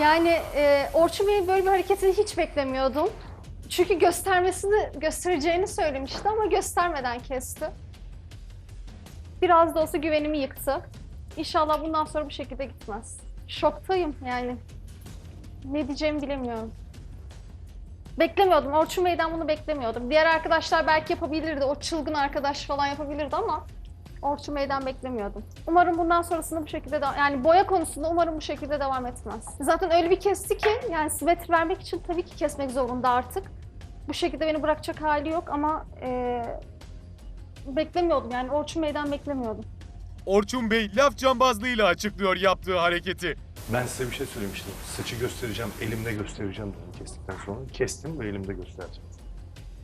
Yani e, Orçun Bey'in böyle bir hareketini hiç beklemiyordum. Çünkü göstermesini, göstereceğini söylemişti ama göstermeden kesti. Biraz da olsa güvenimi yıktı. İnşallah bundan sonra bu şekilde gitmez. Şoktayım yani. Ne diyeceğimi bilemiyorum. Beklemiyordum. Orçun Bey'den bunu beklemiyordum. Diğer arkadaşlar belki yapabilirdi. O çılgın arkadaş falan yapabilirdi ama Orçun Bey'den beklemiyordum. Umarım bundan sonrasında bu şekilde de yani boya konusunda umarım bu şekilde devam etmez. Zaten öyle bir kesti ki yani simetri vermek için tabii ki kesmek zorunda artık. Bu şekilde beni bırakacak hali yok ama eee, beklemiyordum yani Orçun Bey'den beklemiyordum. Orçun Bey laf cambazlığıyla açıklıyor yaptığı hareketi. Ben size bir şey söylemiştim. Saçı göstereceğim, elimde göstereceğim dedim kestikten sonra. Kestim ve elimde göstereceğim.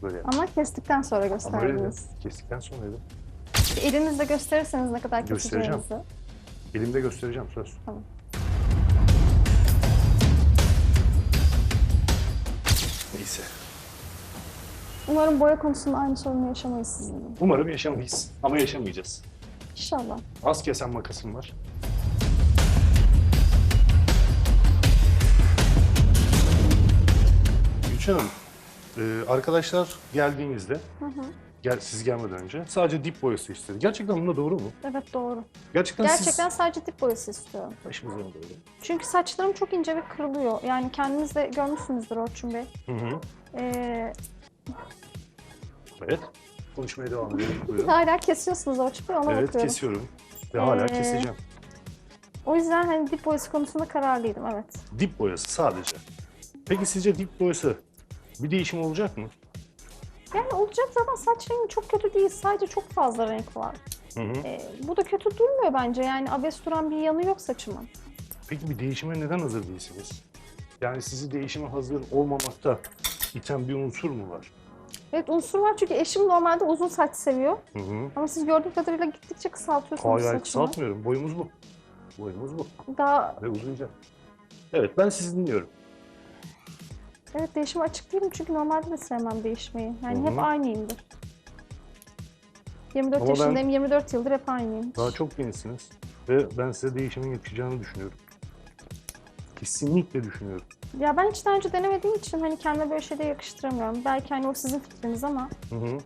Böyle yaptım. Ama kestikten sonra Ama öyle dedim. gösterdiniz. Kestikten sonra dedim. Elinizle gösterirseniz ne kadar Göstereceğim. keseceğinizi. Elimde göstereceğim söz. Tamam. Neyse. Umarım boya konusunda aynı sorunu yaşamayız sizinle. Umarım yaşamayız. Ama yaşamayacağız. İnşallah. Az kesen makasım var. Gülşen Hanım, e, arkadaşlar geldiğinizde, gel, siz gelmeden önce sadece dip boyası istedi. Gerçekten bunda doğru mu? Evet doğru. Gerçekten, Gerçekten sadece dip boyası istiyorum. siz başımıza mı doğru? Çünkü saçlarım çok ince ve kırılıyor. Yani kendiniz de görmüşsünüzdür Orçun Bey. Hı hı. Ee, Evet. Konuşmaya devam edelim. Buyurun. hala kesiyorsunuz Orçun Bey ona evet bakıyorum. kesiyorum. Ve hala Ee, keseceğim. O yüzden hani dip boyası konusunda kararlıydım evet. Dip boyası sadece. Peki sizce dip boyası bir değişim olacak mı? Yani olacak zaten saç rengi çok kötü değil. Sadece çok fazla renk var. Hı hı. Ee, bu da kötü durmuyor bence. Yani abes duran bir yanı yok saçımın. Peki bir değişime neden hazır değilsiniz? Yani sizi değişime hazır olmamakta iten bir unsur mu var? Evet unsur var çünkü eşim normalde uzun saç seviyor. Hı hı. Ama siz gördüğüm kadarıyla gittikçe kısaltıyorsunuz Hayır hayır kısaltmıyorum. Boyumuz bu. Boyumuz bu. Daha Ve uzayacak. Evet ben sizi dinliyorum. Evet değişime açık değilim çünkü normalde de sevmem değişmeyi. Yani Hı hı. hep aynıyımdır. 24 Ama ben- yaşındayım, 24 yıldır hep aynıyım. Daha çok gençsiniz. Ve ben size değişimin yakışacağını düşünüyorum. Kesinlikle düşünüyorum. Ya ben hiç daha önce denemediğim için hani kendime böyle şeyde yakıştıramıyorum. Belki hani o sizin fikriniz ama Hı hı.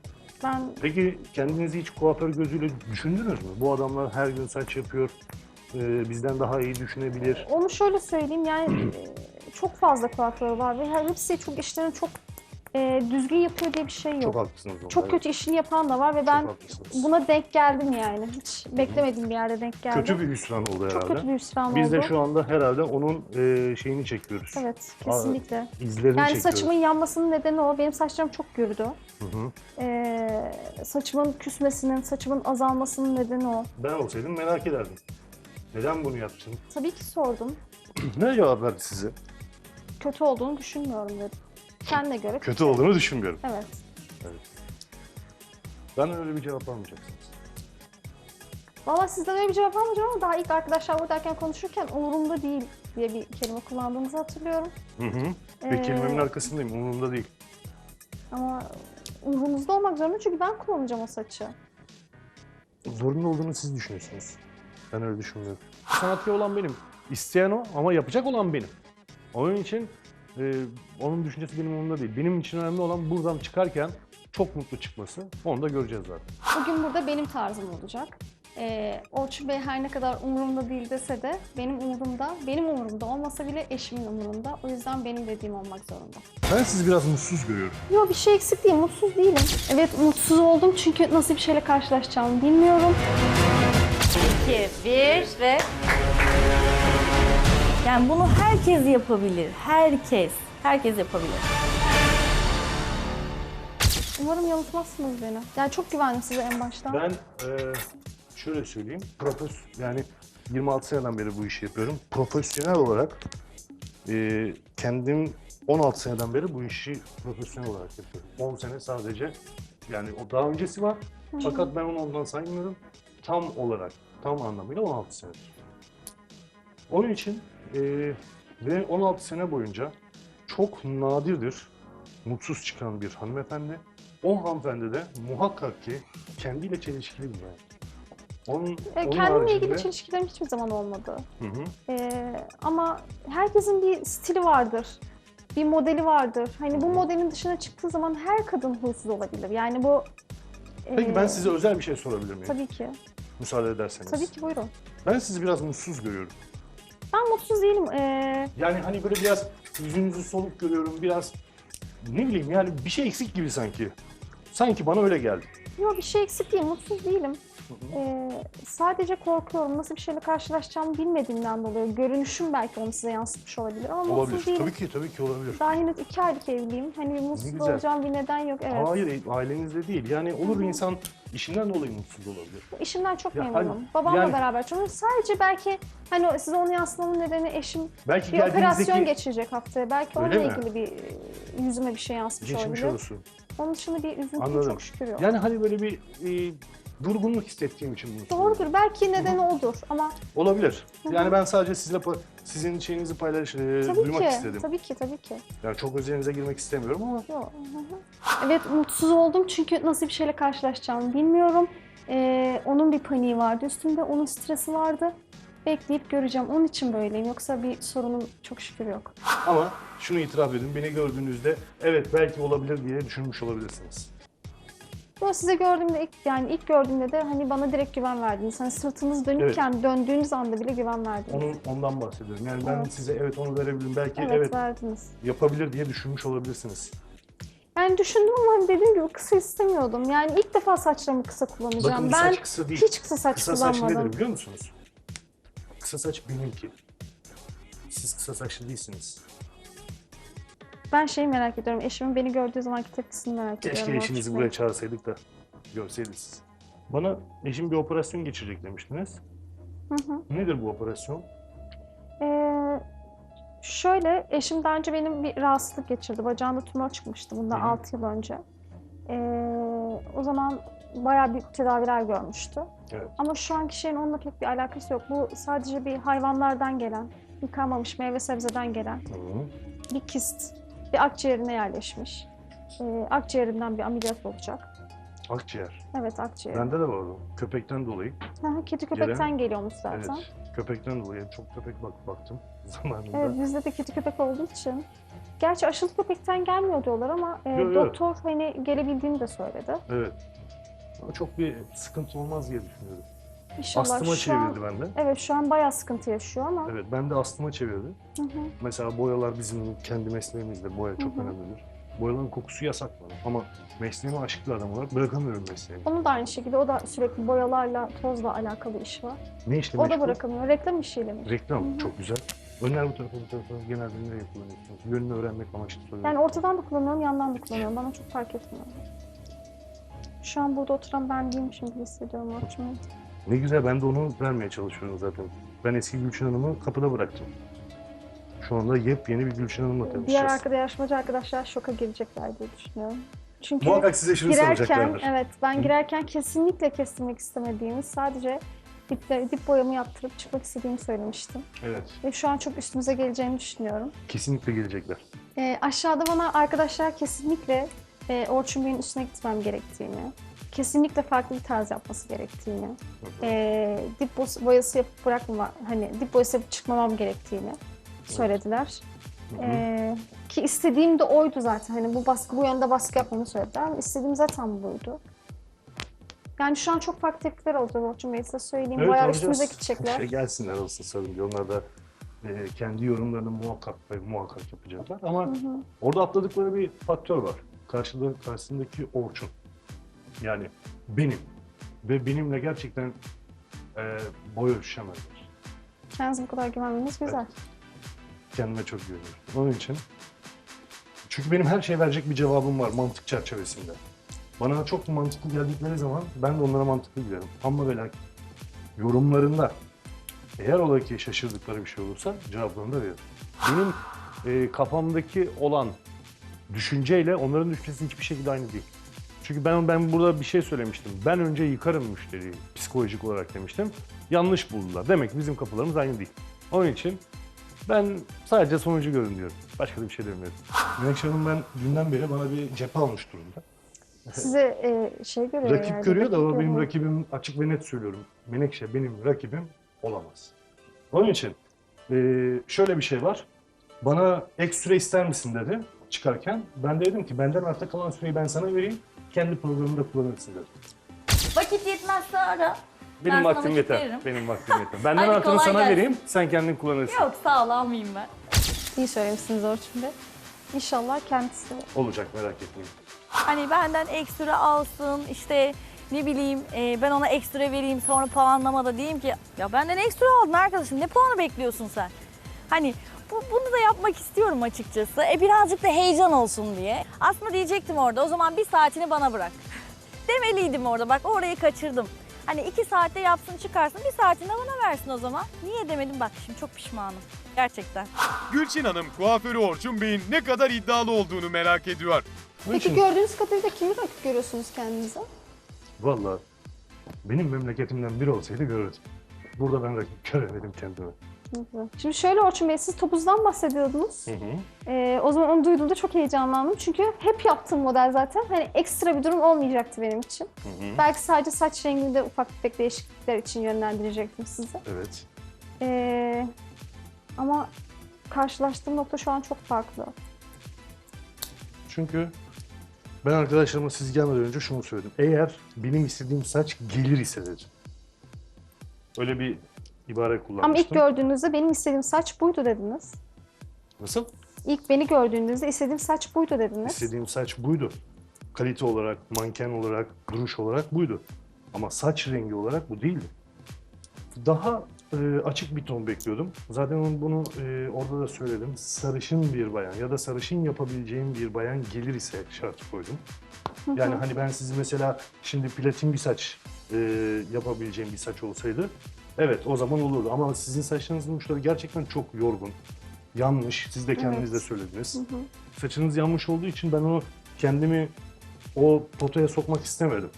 ben Peki kendinizi hiç kuaför gözüyle düşündünüz mü? Bu adamlar her gün saç yapıyor. e, bizden daha iyi düşünebilir. onu şöyle söyleyeyim yani e, çok fazla kuaför var ve her- hepsi çok işlerini çok e, düzgün yapıyor diye bir şey yok. Çok Çok, haklısınız. evet. kötü işini yapan da var ve ben haklısınız. buna denk geldim yani. Hiç beklemediğim bir yerde denk geldim. Kötü bir hüsran oldu herhalde. Çok kötü bir hüsran Biz oldu. de şu anda herhalde onun e, şeyini çekiyoruz. Evet, kesinlikle. İzlerini Yani çekiyoruz. saçımın yanmasının nedeni o. Benim saçlarım çok gürdü. Hı hı. Ee, saçımın küsmesinin, saçımın azalmasının nedeni o. Ben olsaydım merak ederdim. Neden bunu yaptın? Tabii ki sordum. ne cevap verdi size? Kötü olduğunu düşünmüyorum dedim. Kendine göre Kötü olduğunu düşünmüyorum. Evet. Ben öyle bir cevap almayacaksınız. Valla sizden öyle bir cevap almayacağım ama daha ilk arkadaşlar buradayken konuşurken umurumda değil diye bir kelime kullandığınızı hatırlıyorum. Hı hı. Ve Ee, kelimemin arkasındayım. Umurumda değil. Ama umurunuzda olmak zorunda çünkü ben kullanacağım o saçı. Zorunlu olduğunu siz düşünüyorsunuz. Ben öyle düşünmüyorum. Sanatçı olan benim. İsteyen o ama yapacak olan benim. Onun için e, onun düşüncesi benim umurumda değil. Benim için önemli olan buradan çıkarken çok mutlu çıkması. Onu da göreceğiz zaten. Bugün burada benim tarzım olacak. Ee, Orçun Bey her ne kadar umurumda değil dese de benim umurumda, benim umurumda olmasa bile eşimin umurunda. O yüzden benim dediğim olmak zorunda. Ben sizi biraz mutsuz görüyorum. Yok bir şey eksik değil, mutsuz değilim. Evet mutsuz oldum çünkü nasıl bir şeyle karşılaşacağımı bilmiyorum. 2, 1 ve... Yani bunu herkes yapabilir. Herkes. Herkes yapabilir. Umarım yanıltmazsınız beni. Yani çok güvendim size en baştan. Ben e, şöyle söyleyeyim. Profes yani 26 seneden beri bu işi yapıyorum. Profesyonel olarak e, kendim 16 seneden beri bu işi profesyonel olarak yapıyorum. 10 sene sadece yani o daha öncesi var. Fakat ben onu ondan saymıyorum. Tam olarak, tam anlamıyla 16 senedir. Onun için e, ve 16 sene boyunca çok nadirdir mutsuz çıkan bir hanımefendi. O hanımefendi de muhakkak ki kendiyle çelişkili bir yani. Onun, E, onun Kendimle haricinde- ilgili çelişkilerim hiçbir zaman olmadı. Hı hı. Ee, ama herkesin bir stili vardır. Bir modeli vardır. Hani bu modelin dışına çıktığı zaman her kadın huysuz olabilir. Yani bu... Peki e, ben size özel bir şey sorabilir miyim? Tabii ki. Müsaade ederseniz. Tabii ki buyurun. Ben sizi biraz mutsuz görüyorum. Ben mutsuz değilim. Ee, Yani hani böyle biraz yüzünüzü soluk görüyorum, biraz ne bileyim yani bir şey eksik gibi sanki. Sanki bana öyle geldi. yok bir şey eksik değil, mutsuz değilim. Ee, sadece korkuyorum. Nasıl bir şeyle karşılaşacağımı bilmediğimden dolayı. Görünüşüm belki onu size yansıtmış olabilir ama mutsuz Olabilir. değilim. Tabii ki, tabii ki olabilir. Daha henüz iki aylık evliyim. Hani mutsuz güzel. olacağım bir neden yok. Evet. Hayır, ailenizde değil. Yani olur insan işinden dolayı mutsuz olabilir. İşimden çok Ya memnunum. hani- Babamla yani- beraber çalışıyorum. Sadece belki hani o- size onu yansıtmamın nedeni eşim Belki bir operasyon geldiğinizdeki... geçirecek haftaya. Belki Öyle onunla mi? ilgili bir e, yüzüme bir şey yansımış Geçmiş olabilir. olsun. Onun dışında bir üzüntüm Anladım. çok şükür yok. Yani hani böyle bir e, durgunluk hissettiğim için bunu söylüyorum. Doğrudur. Belki nedeni odur ama Olabilir. Hı hı. Yani ben sadece sizle pa- sizin şeyinizi paylaş, e, tabii duymak ki, istedim. tabii ki, tabii ki. Yani çok özelinize girmek istemiyorum ama Yok. hı hı. Evet mutsuz oldum çünkü nasıl bir şeyle karşılaşacağımı bilmiyorum. Ee, onun bir paniği vardı üstümde, onun stresi vardı. Bekleyip göreceğim. Onun için böyleyim. Yoksa bir sorunum çok şükür yok. ama şunu itiraf edin. Beni gördüğünüzde evet belki olabilir diye düşünmüş olabilirsiniz. Yo, size gördüğümde ilk yani ilk gördüğümde de hani bana direkt güven verdiniz. Hani sırtınız dönükken döndüğünüz anda bile güven verdiniz. Onun ondan bahsediyorum. Yani ben Evet. size evet onu verebilirim. Belki evet, evet, verdiniz. yapabilir diye düşünmüş olabilirsiniz. Yani düşündüm ama hani dediğim gibi kısa istemiyordum. Yani ilk defa saçlarımı kısa kullanacağım. Bakın bu ben saç kısa değil. hiç kısa saç Kısa saç kullanmadım. nedir biliyor musunuz? Kısa saç benimki. Siz kısa saçlı değilsiniz. Ben şeyi merak ediyorum. Eşimin beni gördüğü zamanki tepkisini merak Keşke ediyorum. eşinizi Orçun buraya çağırsaydık da görseydiniz. Bana eşim bir operasyon geçirecek demiştiniz. Hı hı. Nedir bu operasyon? Ee, şöyle, eşim daha önce benim bir rahatsızlık geçirdi. Bacağında tümör çıkmıştı bundan Hı hı. 6 yıl önce. Ee, o zaman bayağı büyük tedaviler görmüştü. Evet. Ama şu anki şeyin onunla pek bir alakası yok. Bu sadece bir hayvanlardan gelen, yıkanmamış meyve sebzeden gelen Hı. bir kist. Bir akciğerine yerleşmiş. Ee, akciğerinden bir ameliyat olacak. Akciğer. Evet akciğer. Bende de var o. Köpekten dolayı. Hı, Kedi köpekten geliyormuş zaten. Evet. Köpekten dolayı. Çok köpek bak baktım zamanında. Evet bizde de kedi köpek olduğu için. Gerçi aşılı köpekten gelmiyor diyorlar ama e, Yo, yo. doktor hani gelebildiğini de söyledi. Evet. Ama çok bir sıkıntı olmaz diye düşünüyorum. İnşallah Astıma şu an, çevirdi bende. evet şu an bayağı sıkıntı yaşıyor ama Evet, ben de astıma çevirdi. hı hı. Mesela boyalar bizim kendi mesleğimizde. Boya çok Hı hı. önemlidir. Boyaların kokusu yasak bana. Ama mesleğime aşık bir adam olarak bırakamıyorum mesleğimi. onun da aynı şekilde o da sürekli boyalarla, tozla alakalı iş var. Ne işle O da bırakamıyor. Reklam işiyle mi? Reklam. Hı hı. Çok güzel. Önler bu tarafa bu tarafa genelde nereye kullanıyorsunuz? Yönünü öğrenmek amaçlı soruyorum. Yani ortadan da kullanıyorum, yandan da kullanıyorum. Bana çok fark etmiyor. Şu an burada oturan ben değilmişim gibi hissediyorum Orçun Bey. Ne güzel ben de onu vermeye çalışıyorum zaten. Ben eski Gülçin Hanım'ı kapıda bıraktım. Şu anda yepyeni bir Gülçin Hanım'la Diğer tanışacağız. arkada yarışmacı arkadaşlar şoka girecekler diye düşünüyorum. Çünkü Muhakkak size şunu girerken, soracaklardır. evet ben girerken kesinlikle kestirmek istemediğimi, sadece dip, dip boyamı yaptırıp çıkmak istediğimi söylemiştim. Evet. Ve şu an çok üstümüze geleceğini düşünüyorum. Kesinlikle gelecekler. Ee, aşağıda bana arkadaşlar kesinlikle e, Orçun Bey'in üstüne gitmem gerektiğini, kesinlikle farklı bir tarz yapması gerektiğini, e, dip boyası yapıp bırakmama, hani dip boyası yapıp çıkmamam gerektiğini söylediler. Hı hı. Ee, ki istediğim de oydu zaten. Hani bu baskı bu yönde baskı yapmamı söylediler. Ama istediğim zaten buydu. Yani şu an çok farklı tepkiler olacak Orçun Bey size söyleyeyim. Evet, Bayağı üstümüze gidecekler. Şey gelsinler olsun sorun değil. Onlar da e, kendi yorumlarını muhakkak ve muhakkak yapacaklar. Ama Hı hı. orada atladıkları bir faktör var. Karşıda, karşısındaki Orçun. Yani benim. Ve benimle gerçekten e, boy ölçüşemezler. Kendinize bu kadar güvenmeniz güzel. Kendime çok güveniyorum. Onun için. Çünkü benim her şeye verecek bir cevabım var mantık çerçevesinde. Bana çok mantıklı geldikleri zaman ben de onlara mantıklı giderim. Ama ve lakin yorumlarında eğer ola ki şaşırdıkları bir şey olursa cevaplarını da veririm. Benim e, kafamdaki olan düşünceyle onların düşüncesi hiçbir şekilde aynı değil. Çünkü ben ben burada bir şey söylemiştim. Ben önce yıkarım müşteriyi psikolojik olarak demiştim. Yanlış buldular. Demek ki bizim kapılarımız aynı değil. Onun için ben sadece sonucu görün diyorum. Başka da bir şey demiyorum. Menekşe Hanım ben dünden beri bana bir cephe almış durumda. Size e, şey görüyor Rakip yani, görüyor da o benim rakibim açık ve net söylüyorum. Menekşe benim rakibim olamaz. Onun için eee, şöyle bir şey var. Bana ek süre ister misin dedi çıkarken. Ben de dedim ki benden arta kalan süreyi ben sana vereyim. Kendi programında kullanırsın dedim. Vakit yetmezse ara. Benim Ben vaktim yeter. veririm. Benim vaktim yeter. Benden kolay sana gelsin. vereyim. Sen kendin kullanırsın. Yok sağ ol almayayım ben. İyi söylemişsiniz Orçun Bey. İnşallah kendisi Olacak merak etmeyin. Hani benden ekstra alsın işte ne bileyim e, ben ona ekstra vereyim sonra puanlamada diyeyim ki ya benden ekstra aldın arkadaşım ne puanı bekliyorsun sen? Hani bu, bunu da yapmak istiyorum açıkçası. E birazcık da heyecan olsun diye. Aslında diyecektim orada o zaman bir saatini bana bırak. Demeliydim orada bak orayı kaçırdım. Hani iki saatte yapsın çıkarsın bir saatini de bana versin o zaman. Niye demedim bak şimdi çok pişmanım. Gerçekten. Gülçin Hanım kuaförü Orçun Bey'in ne kadar iddialı olduğunu merak ediyor. Peki gördüğünüz kadarıyla kimi rakip görüyorsunuz kendinize? valla benim memleketimden biri olsaydı görürdüm. Burada ben rakip göremedim kendime. Şimdi şöyle Orçun Bey siz topuzdan bahsediyordunuz. Hı hı. Ee, o zaman onu duyduğumda çok heyecanlandım. Çünkü hep yaptığım model zaten. Hani ekstra bir durum olmayacaktı benim için. Hı hı. Belki sadece saç renginde ufak tefek değişiklikler için yönlendirecektim sizi. Evet. Ee, ama karşılaştığım nokta şu an çok farklı. Çünkü ben arkadaşlarıma siz gelmeden önce şunu söyledim. Eğer benim istediğim saç gelir ise dedim. Öyle bir ibare kullanmıştım. Ama ilk gördüğünüzde benim istediğim saç buydu dediniz. Nasıl? İlk beni gördüğünüzde istediğim saç buydu dediniz. İstediğim saç buydu. Kalite olarak, manken olarak, duruş olarak buydu. Ama saç rengi olarak bu değildi. Daha e, açık bir ton bekliyordum. Zaten onu- bunu e, orada da söyledim. Sarışın bir bayan ya da sarışın yapabileceğim bir bayan gelir ise şart koydum. Yani hani ben sizi mesela şimdi platin bir saç e, yapabileceğim bir saç olsaydı evet o zaman olurdu. Ama sizin saçlarınızın uçları gerçekten çok yorgun, yanmış. Siz de kendiniz de söylediniz. Saçınız yanmış olduğu için ben onu kendimi o potaya sokmak istemedim.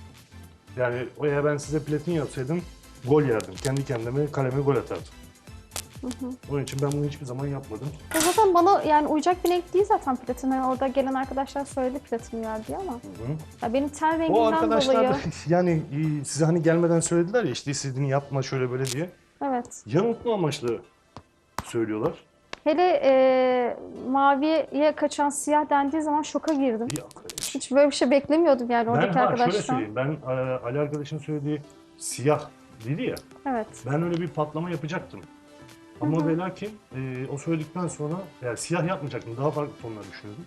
Yani eğer ben size platin yapsaydım gol yerdim. Kendi kendime kaleme gol atardım. Onun için ben bunu hiçbir zaman yapmadım. Ya zaten bana yani uyacak bir renk değil zaten platin. Hani orada gelen arkadaşlar söyledi platin uyar diye ama. Hı hı. Ya benim ten O rengimden arkadaşlar dolayı. da yani e, size hani gelmeden söylediler ya işte istediğini yapma şöyle böyle diye. Evet. Yanıltma amaçlı söylüyorlar. Hele e, maviye kaçan siyah dendiği zaman şoka girdim. Arkadaş. Hiç böyle bir şey beklemiyordum yani Ben oradaki ha, şöyle arkadaşlar. söyleyeyim. Ben e, Ali arkadaşın söylediği siyah dedi ya. Evet. Ben öyle bir patlama yapacaktım. Ama ve lakin e, o söyledikten sonra yani siyah yapmayacaktım. Daha farklı tonlar düşünüyordum.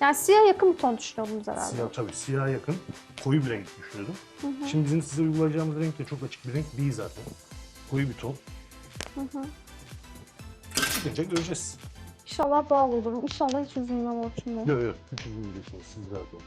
Yani siyah yakın bir ton düşünüyordunuz herhalde. Siyah tabii siyah yakın. Koyu bir renk düşünüyordum. Şimdi bizim size uygulayacağımız renk de çok açık bir renk değil zaten. Koyu bir ton. Çıkınca göreceğiz. İnşallah doğal olurum. İnşallah hiç üzülmem Bey. Yok yok. Hiç üzülmeyeceksiniz siz zaten.